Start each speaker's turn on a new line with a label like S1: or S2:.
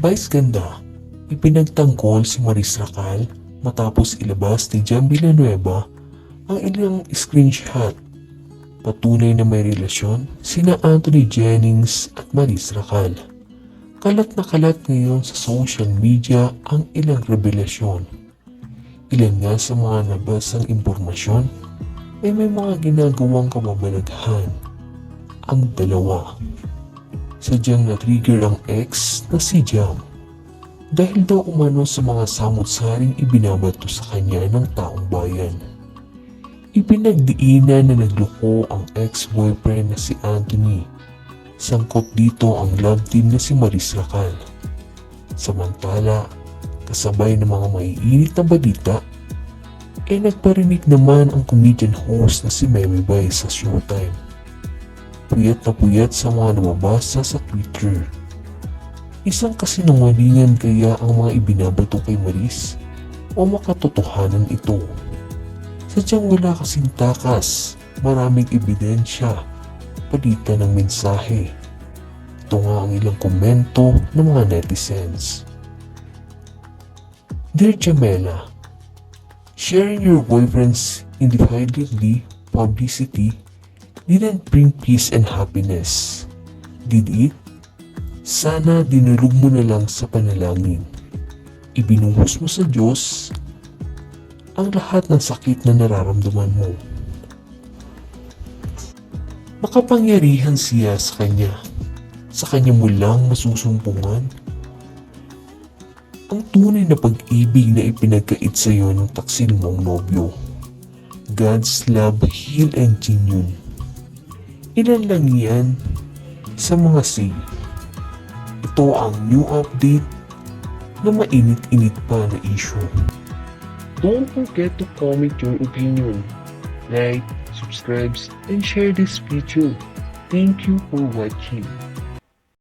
S1: Vice ganda, ipinagtanggol si Maris Racal matapos ilabas ni Jan Villanueva ang ilang screenshot. Patunay na may relasyon sina Anthony Jennings at Maris Racal. Kalat na kalat ngayon sa social media ang ilang revelasyon. Ilan nga sa mga nabasang impormasyon ay may mga ginagawang kababalaghan. Ang dalawa. Sadyang na-trigger ang ex na si Jam. Dahil daw umano sa mga samot-saring ibinabato sa kanya ng taong bayan. Ipinagdiinan na nagloko ang ex-boyfriend na si Anthony. Sangkot dito ang love team na si Maris Racal. Samantala, kasabay ng mga maiinit na balita, eh nagparinig naman ang comedian host na si Mary Bay sa Showtime. Puyat na puyat sa mga nababasa sa Twitter. Isang kasinungalingan kaya ang mga ibinabato kay Maris o makatotohanan ito. Sadyang wala kasing takas, maraming ebidensya, palitan ng mensahe. Ito nga ang ilang komento ng mga netizens. Dear Jamela, sharing your boyfriend's indefinitely publicity didn't bring peace and happiness. Did it? Sana dinulog mo na lang sa panalangin. Ibinuhos mo sa Diyos ang lahat ng sakit na nararamdaman mo. Makapangyarihan siya sa Kanya. Sa Kanya mo lang masusumpungan. Ang tunay na pag-ibig na ipinagkait sa iyo ng taksil mong nobyo. God's love, heal and genuine. Ilan lang yan sa mga say. Ito ang new update na mainit-init pa na issue. Don't forget to comment your opinion, like, subscribe, and share this video. Thank you for watching.